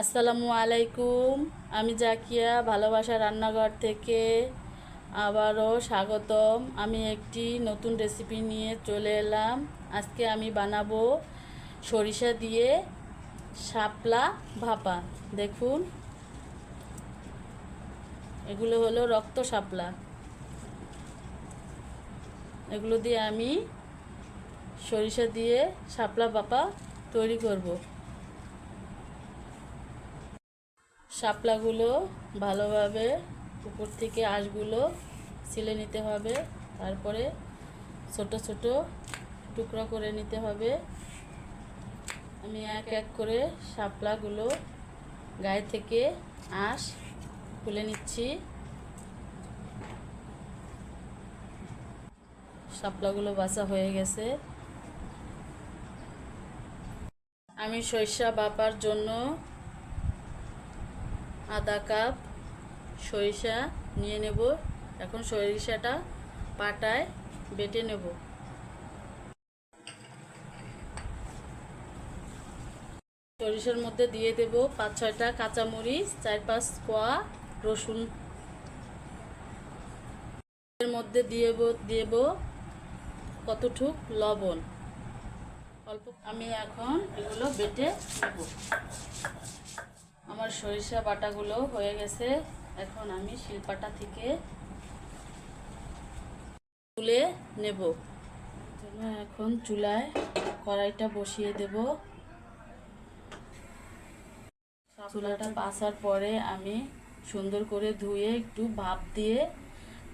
আসসালামু আলাইকুম। আমি জাকিয়া ভালোবাসা রান্নাঘর থেকে আবারও স্বাগতম। আমি একটি নতুন রেসিপি নিয়ে চলে এলাম। আজকে আমি বানাবো সরিষা দিয়ে শাপলা ভাপা। দেখুন। এগুলো হলো রক্ত শাপলা। এগুলো দিয়ে আমি সরিষা দিয়ে শাপলা ভাপা তৈরি করব। শাপলাগুলো ভালোভাবে উপর থেকে আঁশগুলো ছিলে নিতে হবে। তারপরে ছোট ছোট টুকরা করে নিতে হবে। আমি এক এক করে শাপলাগুলো গায়ে থেকে আঁশ খুলে নিচ্ছি। শাপলাগুলো বাছা হয়ে গেছে। আমি সরিষা বাপার জন্য আধা কাপ, সরিষা নিয়ে নেব। এখন সরিষাটা পাটায় বেটে নেব। সরিষার মধ্যে দিয়ে দেব পাঁচ ছয়টা কাঁচামরিচ, চার পাঁচ কোয়া রসুন। এর মধ্যে দিয়ে দেব কতটুক লবণ। অল্প আমি এখন এগুলো বেটে নেব। আমার সরিষা বাটাগুলো হয়ে গেছে। এখন আমি শিলপাটা থেকে তুলে নেব। এখন চুলায় কড়াইটা বসিয়ে দেব। চুলাটা পাসার পরে আমি সুন্দর করে ধুয়ে একটু ভাপ দিয়ে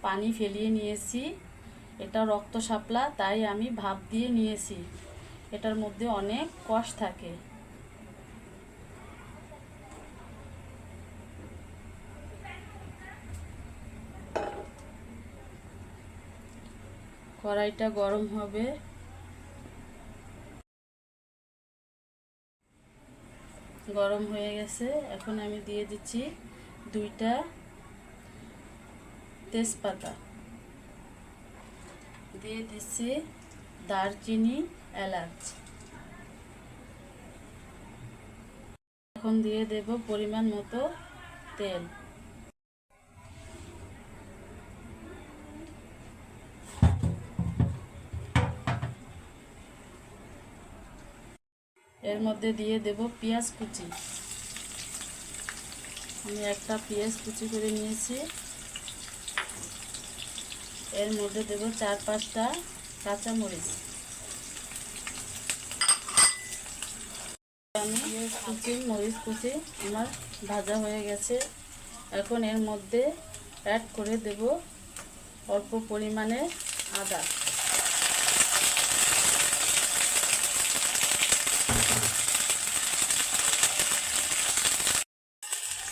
পানি ফেলিয়ে নিয়েছি। এটা রক্ত সাপলা তাই আমি ভাপ দিয়ে নিয়েছি। এটার মধ্যে অনেক কষ থাকে। কড়াইটা গরম হবে। গরম হয়ে গেছে। এখন আমি দিয়ে দিচ্ছি দুইটা তেজপাতা। দিয়ে দিচ্ছি দারচিনি, এলাচ। এখন দিয়ে দেব পরিমাণ মতো তেল। এর মধ্যে দিয়ে দেব পেঁয়াজ কুচি। আমি একটা পেঁয়াজ কুচি করে নিয়েছি। এর মধ্যে দেব চার পাঁচটা কাঁচামরিচ। আমি কুচি, মরিচ কুচি আমার ভাজা হয়ে গেছে। এখন এর মধ্যে অ্যাড করে দেব অল্প পরিমাণে আদা।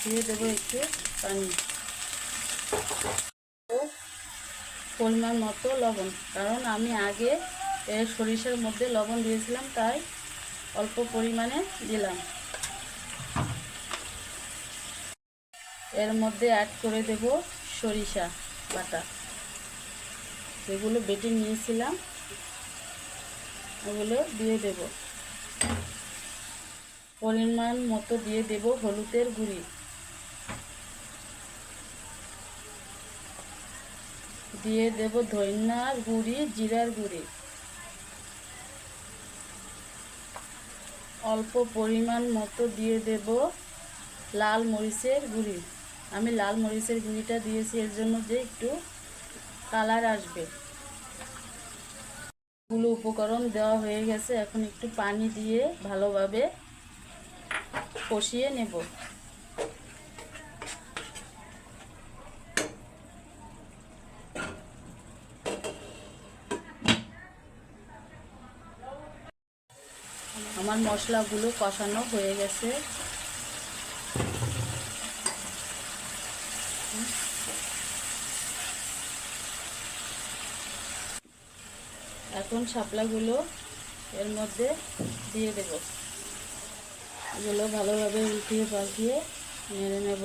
দিয়ে দেবো একটু পানি। পরিমাণ মতো লবণ। কারণ আমি আগে এর সরিষার মধ্যে লবণ দিয়েছিলাম, তাই অল্প পরিমাণে দিলাম। এর মধ্যে অ্যাড করে দেব সরিষা বাটা। যেগুলো বেটে নিয়েছিলাম। ওগুলো দিয়ে দেব। পরিমাণ মতো দিয়ে দেব হলুদের গুঁড়ি। দিয়ে দেব ধন্যার গুঁড়ি, জিরার গুঁড়ি। অল্প পরিমাণ মতো দিয়ে দেব লাল মরিচের গুঁড়ি। আমি লাল মরিচের গুঁড়িটা দিয়েছি, এর জন্য যে একটু কালার আসবে। গুলো উপকরণ দেওয়া হয়ে গেছে, এখন একটু পানি দিয়ে ভালোভাবে কষিয়ে নেব। আমার মশলাগুলো কষানো হয়ে গেছে। এখন শাপলাগুলো এর মধ্যে দিয়ে দেব। এগুলো ভালোভাবে উল্টিয়ে পাল্টিয়ে নেড়ে নেব।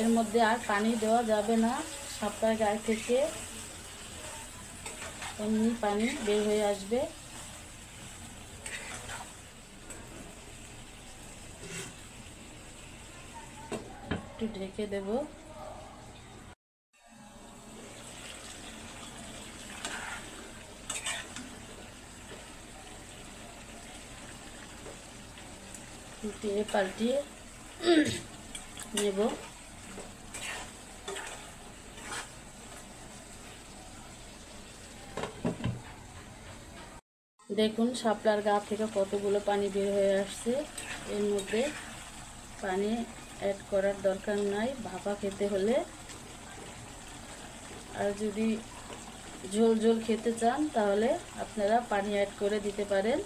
এর মধ্যে আর পানি দেওয়া যাবে না। শাপলার গায়ে থেকে এমনি পানি বের হয়ে আসবে। একটু ঢেকে দেব। উল্টিয়ে পাল্টিয়ে নেব। দেখুন শাপলার গা থেকে কতগুলো পানি বের হয়ে আসছে। এর মধ্যে পানি অ্যাড করার দরকার নাই। ভাপা খেতে হলে। আর যদি ঝোল ঝোল খেতে চান, তাহলে আপনারা পানি অ্যাড করে দিতে পারেন।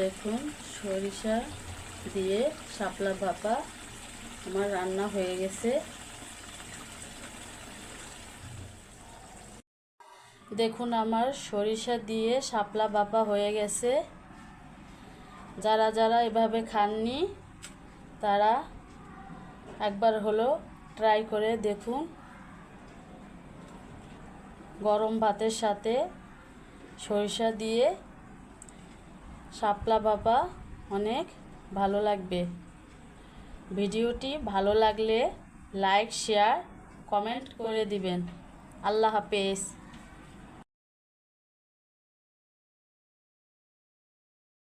দেখুন, সরিষা দিয়ে শাপলা ভাপা আমার রান্না হয়ে গেছে। দেখুন, আমার সরিষা দিয়ে শাপলা বাপা হয়ে গেছে। যারা যারা এভাবে খাননি, তারা একবার হলো ট্রাই করে দেখুন। গরম ভাতের সাথে সরিষা দিয়ে শাপলা বাবা অনেক ভালো লাগবে। ভিডিওটি ভালো লাগলে লাইক, শেয়ার, কমেন্ট করে দিবেন। আল্লাহ হাফেজ।